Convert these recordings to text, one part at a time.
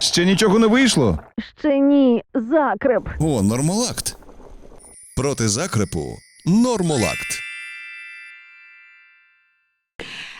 Ще нічого не вийшло? Ще ні, закреп. О, нормолакт. Проти закрепу нормолакт.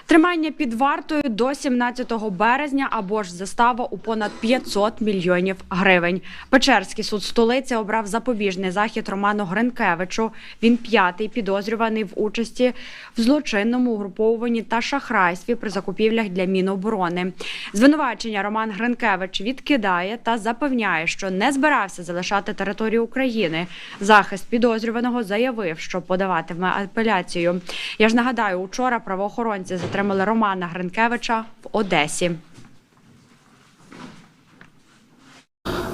Тримання під вартою до 17 березня або ж застава у понад 500 мільйонів гривень. Печерський суд столиці обрав запобіжний захід Роману Гринкевичу. Він п'ятий підозрюваний в участі в злочинному угруповуванні та шахрайстві при закупівлях для Міноборони. Звинувачення Роман Гринкевич відкидає та запевняє, що не збирався залишати територію України. Захист підозрюваного заявив, що подаватиме апеляцію. Я ж нагадаю, учора правоохоронці затримали Романа Гринкевича в Одесі.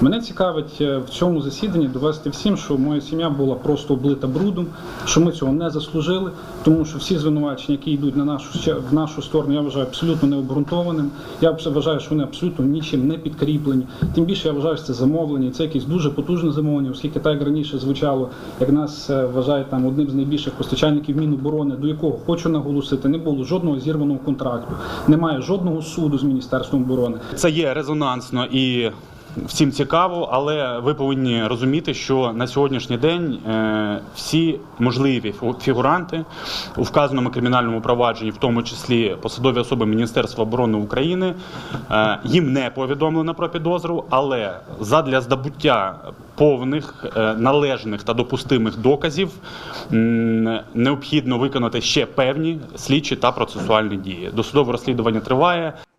Мене цікавить е, в цьому засіданні довести всім, що моя сім'я була просто облита брудом, що ми цього не заслужили, тому що всі звинувачення, які йдуть на нашу в нашу сторону, я вважаю абсолютно необґрунтованим. Я вважаю, що вони абсолютно нічим не підкріплені. Тим більше я вважаю, що це замовлення. Це якесь дуже потужне замовлення, оскільки так раніше звучало, як нас е, вважають там одним з найбільших постачальників Міноборони, до якого хочу наголосити, не було жодного зірваного контракту, немає жодного суду з міністерством оборони. Це є резонансно і всім цікаво, але ви повинні розуміти, що на сьогоднішній день е, всі можливі фігуранти у вказаному кримінальному провадженні, в тому числі посадові особи Міністерства оборони України, е, їм не повідомлено про підозру, але задля здобуття повних, е, належних та допустимих доказів необхідно виконати ще певні слідчі та процесуальні дії. Досудове розслідування триває.